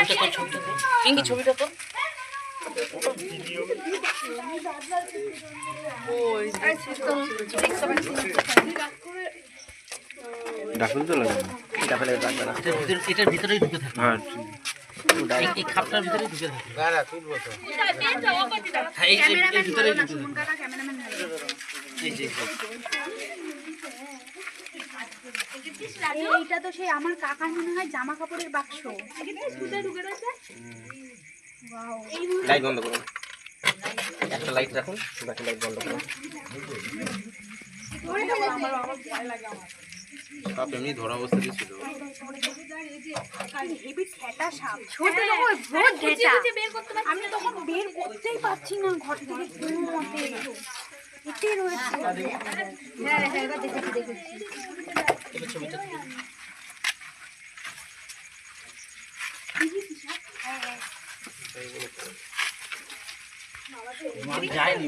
ছবিটা তো ছবিটা তো পিঙ্কি ছবিটা তো ডাকুন তো লাগে এটা ফেলে রাখবে না এটার ভিতরেই ঢুকে থাকে। হ্যাঁ এই- খাপটার ভিতরেই ঢুকে থাকে। হ্যাঁ এই এই- এই ভিতরেই ঢুকে থাকে। এই যে। এইটা তো সেই আমার কাকার মনে হয় জামা কাপড়ের বাক্স লাইট বন্ধ করুন। একটা লাইট রাখুন বাকি লাইট বন্ধ করুন। সাপ এমনি ধরা অবস্থাতে ছিল ঠেটা আমি তখন বের করতেই পারছি না ঘর থেকে রয়েছে। হ্যাঁ হ্যাঁ এবার দেখেছি দেখেছি এবার ছবিটা তুলে দিন। যায়নি